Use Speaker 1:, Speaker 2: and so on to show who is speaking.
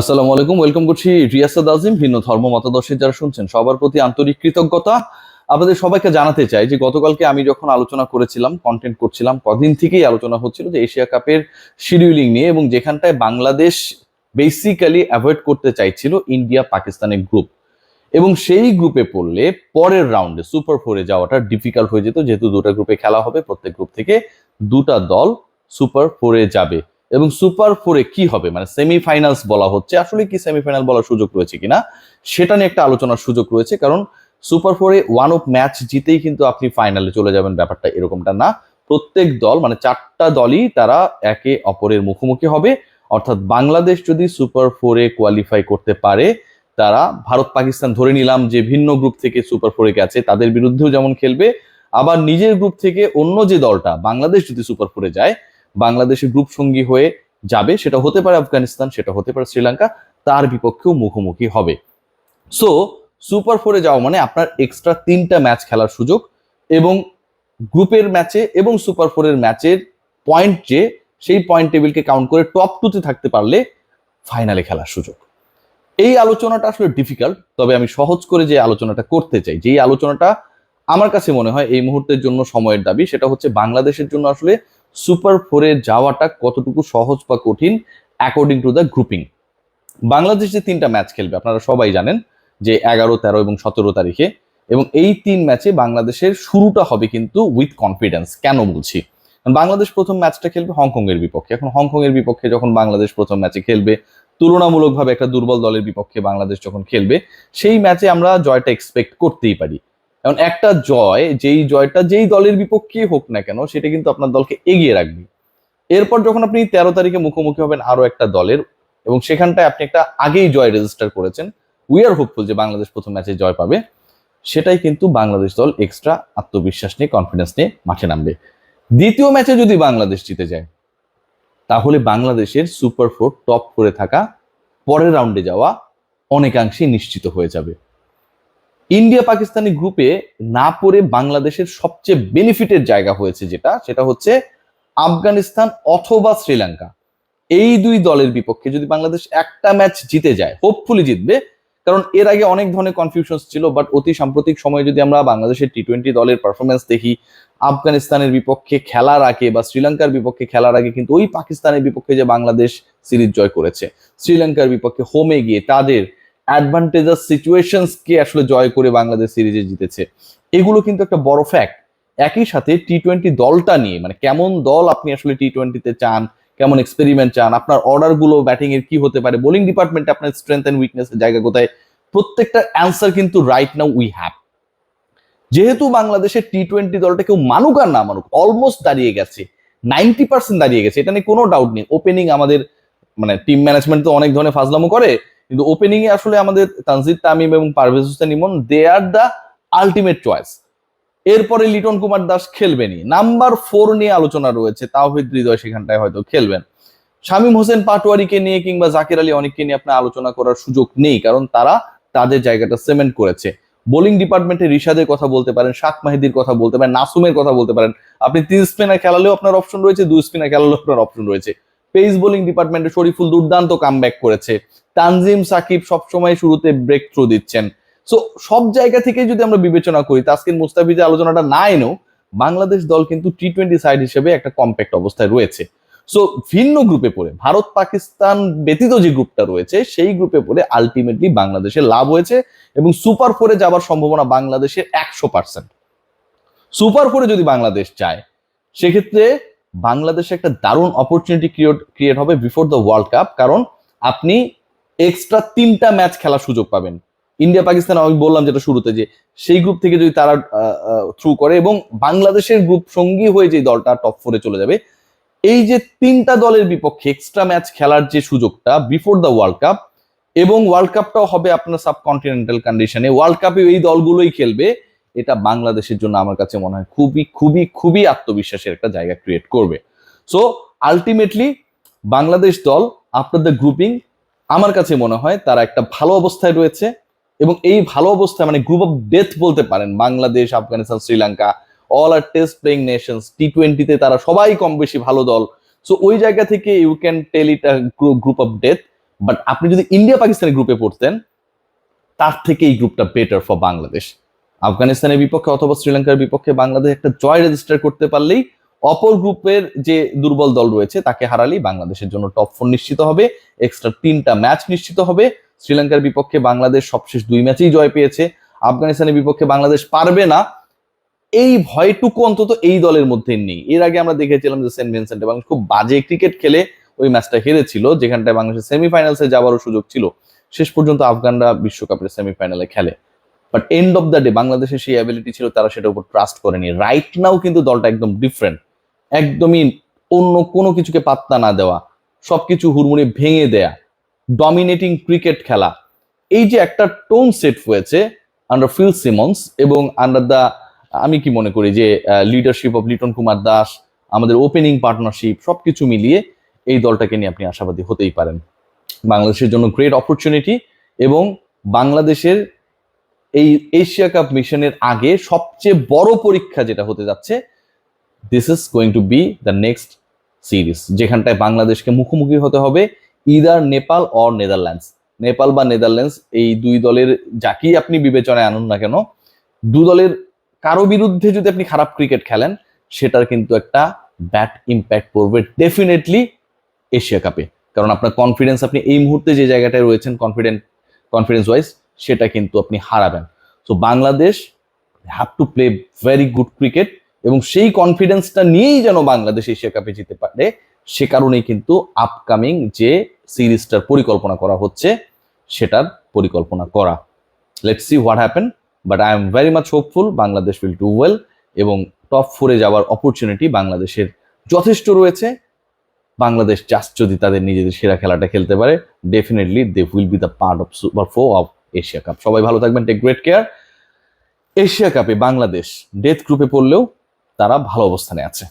Speaker 1: আসসালামু আলাইকুম, ওয়েলকাম করছি রিয়াসাদ আজিম, ভিন্ন ধর্ম মতাদর্শের যারা শুনছেন, সবার প্রতি আন্তরিক কৃতজ্ঞতা। আপনাদের সবাইকে জানাতে চাই যে, গতকালকে আমি যখন আলোচনা করেছিলাম কন্টেন্ট করছিলাম, কদিন থেকেই আলোচনা হচ্ছিল যে, এশিয়া কাপের শিডিউলিং নিয়ে এবং যেখানটায় বাংলাদেশ বেসিক্যালি অ্যাভয়েড করতে চাইছিল ইন্ডিয়া পাকিস্তানের গ্রুপ এবং সেই গ্রুপে পড়লে পরের রাউন্ডে সুপার ফোরে যাওয়াটা ডিফিকাল্ট হয়ে যেত, যেহেতু দুটো গ্রুপে খেলা হবে, প্রত্যেক গ্রুপ থেকে দুটা দল সুপার ফোরে যাবে। এবং সুপার ফোরে কি হবে? মানে সেমিফাইনালস বলা হচ্ছে। আসলে কি সেমিফাইনাল বলার সুযোগ রয়েছে কিনা? সেটা নিয়ে একটা আলোচনার সুযোগ রয়েছে। কারণ সুপার ফোরে ওয়ান অফ ম্যাচ জিতেই কিন্তু আপনি ফাইনালে চলে যাবেন ব্যাপারটা এরকমটা না। প্রত্যেক দল মানে চারটা দলই তারা একে অপরের মুখোমুখি হবে। অর্থাৎ বাংলাদেশ যদি সুপার ফোরে কোয়ালিফাই করতে পারে, তারা ভারত পাকিস্তান ধরে নিলাম যে ভিন্ন গ্রুপ থেকে সুপার ফোরে গেছে, তাদের বিরুদ্ধেও যেমন খেলবে, আবার নিজের গ্রুপ থেকে অন্য যে দলটা, বাংলাদেশ যদি সুপার ফোরে যায় বাংলাদেশের গ্রুপ সঙ্গী হয়ে যাবে, সেটা হতে পারে আফগানিস্তান, সেটা হতে পারে শ্রীলঙ্কা, তার বিপক্ষেও মুখোমুখি হবে। সো সুপার ফোরে যাওয়া মানে আপনার এক্সট্রা তিনটা ম্যাচ খেলার সুযোগ এবং গ্রুপের ম্যাচে এবং সুপার ফোরের ম্যাচের পয়েন্ট যে, সেই পয়েন্ট টেবিলকে কাউন্ট করে টপ টুতে থাকতে পারলে ফাইনালে খেলার সুযোগ। এই আলোচনাটা আসলে ডিফিকাল্ট তবে আমি সহজ করে যে আলোচনাটা করতে চাই, যেই আলোচনাটা আমার কাছে মনে হয় এই মুহূর্তের জন্য সময়ের দাবি, সেটা হচ্ছে বাংলাদেশের জন্য আসলে সুপার ফোরে যাওয়াটা কতটুকু সহজ বা কঠিন according to the grouping Bangladesh যে তিনটা ম্যাচ খেলবে, আপনারা সবাই জানেন যে এগারো, তেরো এবং সতেরো তারিখে, এবং এই তিন ম্যাচে বাংলাদেশের শুরুটা হবে কিন্তু উইথ কনফিডেন্স কেন বলছি? বাংলাদেশ প্রথম ম্যাচটা খেলবে হংকং এর বিপক্ষে। এখন হংকং এর বিপক্ষে যখন বাংলাদেশ প্রথম ম্যাচে খেলবে, তুলনামূলকভাবে একটা দুর্বল দলের বিপক্ষে বাংলাদেশ যখন খেলবে, সেই ম্যাচে আমরা জয়টা এক্সপেক্ট করতেই পারি। এখন একটা জয়, যেই জয়টা যেই দলের বিপক্ষে হোক না কেন, সেটা কিন্তু আপনার দলকে এগিয়ে রাখবে। এরপর যখন আপনি তেরো তারিখে মুখোমুখি হবেন আরও একটা দলের, এবং সেখানটায় আপনি একটা আগেই জয় রেজিস্টার করেছেন উই আর হোপফুল যে বাংলাদেশ প্রথম ম্যাচে জয় পাবে। সেটাই কিন্তু বাংলাদেশ দল এক্সট্রা আত্মবিশ্বাস নিয়ে কনফিডেন্স নিয়ে মাঠে নামবে। দ্বিতীয় ম্যাচে যদি বাংলাদেশ জিতে যায়, তাহলে বাংলাদেশের সুপার ফোর টপ করে থাকা, পরের রাউন্ডে যাওয়া অনেকাংশেই নিশ্চিত হয়ে যাবে। ইন্ডিয়া পাকিস্তানি গ্রুপে না পড়ে বাংলাদেশের সবচেয়ে বেনিফিটের জায়গা হয়েছে যেটা, সেটা হচ্ছে আফগানিস্তান অথবা শ্রীলঙ্কা। এই দুই দলের বিপক্ষে যদি বাংলাদেশ একটা ম্যাচ জিতে যায় হোপফুলি জিতবে, কারণ এর আগে অনেক ধরনের কনফিউশন ছিল বাট অতি সাম্প্রতিক সময়ে যদি আমরা বাংলাদেশের টি টোয়েন্টি দলের পারফরমেন্স দেখি, আফগানিস্তানের বিপক্ষে খেলার আগে বা শ্রীলঙ্কার বিপক্ষে খেলার আগে কিন্তু ওই পাকিস্তানের বিপক্ষে যে বাংলাদেশ সিরিজ জয় করেছে, শ্রীলঙ্কার বিপক্ষে হোমে গিয়ে তাদের অ্যাডভান্টেজাস সিচুয়েশনসকে আসলে জয় করে বাংলাদেশ সিরিজে জিতেছে। এগুলো কিন্তু একটা বড় ফ্যাক্ট একই সাথে টি টোয়েন্টি দলটা নিয়ে মানে কেমন দল আপনি আসলে টি টোয়েন্টিতে চান, কেমন এক্সপেরিমেন্ট চান, আপনার অর্ডারগুলো ব্যাটিং এর কি হতে পারে বোলিং ডিপার্টমেন্টে আপনার স্ট্রেংথ এন্ড উইকনেস জায়গা কোথায়, প্রত্যেকটা অ্যান্সার কিন্তু রাইট নাও উই হ্যাভ যেহেতু বাংলাদেশের টি টোয়েন্টি দলটা কেউ মানুক আর না মানুক অলমোস্ট দাঁড়িয়ে গেছে নাইনটি পার্সেন্ট দাঁড়িয়ে গেছে, এটা নিয়ে কোনো ডাউট নেই। ওপেনিং আমাদের মানে টিম ম্যানেজমেন্ট তো অনেক ধরনের ফাজলামো করে কিন্তু ওপেনিং এ আসলে আমাদের তানজিদ তামিম এবং Parvez Hossain Emon they are the ultimate choice এরপরে লিটন কুমার দাস খেলবেনই নাম্বার ফোর নিয়ে আলোচনা রয়েছে, তাওহিদ হৃদয় সেখানটায় হয়তো খেলবেন। শামীম হোসেন পাটোয়ারিকে নিয়ে কিংবা জাকির আলী অনেককে নিয়ে আপনার আলোচনা করার সুযোগ নেই, কারণ তারা তাদের জায়গাটা সিমেন্ট করেছে। বোলিং ডিপার্টমেন্টে রিশাদের কথা বলতে পারেন, শাক মাহিদির কথা বলতে পারেন, নাসুমের কথা বলতে পারেন। আপনি তিন স্পিনার খেলালেও আপনার অপশন রয়েছে, দুই স্পিনার খেলালেও আপনার অপশন রয়েছে। পেস বোলিং ডিপার্টমেন্টে শরীফুল দুর্দান্ত কামব্যাক করেছে। তানজিম সাকিব সবসময় শুরুতে ব্রেক থ্রু দিচ্ছেন। সো সব জায়গা থেকে যদি আমরা বিবেচনা করি, তাসকিন মুস্তাফিজের আলোচনাটা না এনেও বাংলাদেশ দল কিন্তু টি টোয়েন্টি সাইড হিসেবে একটা কম্প্যাক্ট অবস্থায় রয়েছে। সো ভিন্ন গ্রুপে পড়ে ভারত পাকিস্তান ব্যতীত যে গ্রুপটা রয়েছে, সেই গ্রুপে পড়ে আলটিমেটলি বাংলাদেশের লাভ হয়েছে এবং সুপার ফোরে যাবার সম্ভাবনা বাংলাদেশের একশো পার্সেন্ট সুপার ফোরে যদি বাংলাদেশ চায় সেক্ষেত্রে বাংলাদেশে একটা দারুণ অপরচুনিটি ক্রিয়েট ক্রিয়েট হবে বিফোর দ্য ওয়ার্ল্ড কাপ কারণ আপনি এক্সট্রা তিনটা ম্যাচ খেলার সুযোগ পাবেন। ইন্ডিয়া পাকিস্তান আমি বললাম যেটা শুরুতে যে সেই গ্রুপ থেকে যদি তারা থ্রু করে এবং বাংলাদেশের গ্রুপ সঙ্গী হয়ে যে দলটা টপ ফোরে চলে যাবে, এই যে তিনটা দলের বিপক্ষে এক্সট্রা ম্যাচ খেলার যে সুযোগটা বিফোর দ্য ওয়ার্ল্ড কাপ এবং ওয়ার্ল্ড কাপটাও হবে আপনার সাবকন্টিনেন্টাল কন্ডিশনে ওয়ার্ল্ড কাপে এই দলগুলোই খেলবে। এটা বাংলাদেশের জন্য আমার কাছে মনে হয় খুবই খুবই খুবই আত্মবিশ্বাসের একটা জায়গা ক্রিয়েট করবে। সো আলটিমেটলি বাংলাদেশ দল দ্য গ্রুপিং আমার কাছে মনে হয় তারা একটা ভালো অবস্থায় রয়েছে এবং এই ভালো অবস্থায় মানে গ্রুপ অফ ডেথ বলতে পারেন। বাংলাদেশ, আফগানিস্তান, শ্রীলঙ্কা অল আর টেস্ট প্লেইং নেশনস টি টোয়েন্টিতে তারা সবাই কম বেশি ভালো দল। সো ওই জায়গা থেকে you can tell it group of death but আপনি যদি ইন্ডিয়া পাকিস্তানের গ্রুপে পড়তেন, তার থেকে এই গ্রুপটা বেটার ফর বাংলাদেশ। আফগানিস্তানের বিপক্ষে অথবা শ্রীলঙ্কার বিপক্ষে বাংলাদেশ একটা জয় রেজিস্টার করতে পারলেই অপর গ্রুপের যে দুর্বল দল রয়েছে, তাকে হারালেই বাংলাদেশের জন্য টপ ফোর নিশ্চিত হবে এক্সট্রা তিনটা ম্যাচ নিশ্চিত হবে। শ্রীলঙ্কার বিপক্ষে বাংলাদেশ সবশেষ দুই ম্যাচেই জয় পেয়েছে। আফগানিস্তানের বিপক্ষে বাংলাদেশ পারবে না। এই ভয়টুকু অন্তত এই দলের মধ্যে নেই। এর আগে আমরা দেখেছিলাম যে সেন্ট ভিনসেন্টে বাংলাদেশ খুব বাজে ক্রিকেট খেলে ওই ম্যাচটা হেরেছিল, যেখানটায় বাংলাদেশের সেমিফাইনালসে যাওয়ারও সুযোগ ছিল। শেষ পর্যন্ত আফগানরা বিশ্বকাপের সেমিফাইনালে খেলে। But end of the day বাংলাদেশের সেই অ্যাবিলিটি ছিল তারা সেটার উপর ট্রাস্ট করেনি। রাইট নাও কিন্তু দলটা একদম ডিফারেন্ট একদমই অন্য কোনো কিছুকে পাত্তা না দেওয়া। সবকিছু হুড়মুড়ি ভেঙে দেয়া। ডমিনেটিং ক্রিকেট খেলা। এই যে একটা টোন সেট হয়েছে আন্ডার ফিল সিমন্স এবং আন্ডার দ্য আমি কি মনে করি যে লিডারশিপ অফ লিটন কুমার দাস আমাদের ওপেনিং পার্টনারশিপ সবকিছু মিলিয়ে এই দলটাকে নিয়ে আপনি আশাবাদী হতেই পারেন। বাংলাদেশের জন্য গ্রেট অপরচুনিটি এবং বাংলাদেশের এই এশিয়া কাপ মিশনের আগে সবচেয়ে বড় পরীক্ষা যেটা হতে যাচ্ছে this is going to be the next series যেখানটায় বাংলাদেশকে মুখোমুখি হতে হবে either Nepal or Netherlands Nepal বা নেদারল্যান্ডস এই দুই দলের, যাকেই আপনি বিবেচনায় আনুন না কেন, দু দলের কারও বিরুদ্ধে যদি আপনি খারাপ ক্রিকেট খেলেন, সেটার কিন্তু একটা ব্যাট ইম্প্যাক্ট পড়বে ডেফিনেটলি এশিয়া কাপে কারণ আপনার কনফিডেন্স আপনি এই মুহূর্তে যে জায়গাটায় রয়েছেন কনফিডেন্ট কনফিডেন্স ওয়াইজ সেটা কিন্তু আপনি হারাবেন। So Bangladesh have to play very good cricket এবং সেই কনফিডেন্সটা নিয়েই যেন বাংলাদেশ এশিয়া কাপে যেতে পারে, সে কারণেই কিন্তু আপকামিং যে সিরিজটার পরিকল্পনা করা হচ্ছে, সেটার পরিকল্পনা করা। Let's see what happen but I am very much hopeful Bangladesh will do well এবং টপ ফোরে যাওয়ার অপরচুনিটি বাংলাদেশের যথেষ্ট রয়েছে। বাংলাদেশ জাস্ট যদি তাদের নিজেদের সেরা খেলাটা খেলতে পারে definitely they will be the part of super four of Asia cup. সবাই ভালো থাকবেন টেক গ্রেট কেয়ার এশিয়া কাপে বাংলাদেশ ডেথ গ্রুপে পড়লেও তারা ভালো অবস্থানে আছে।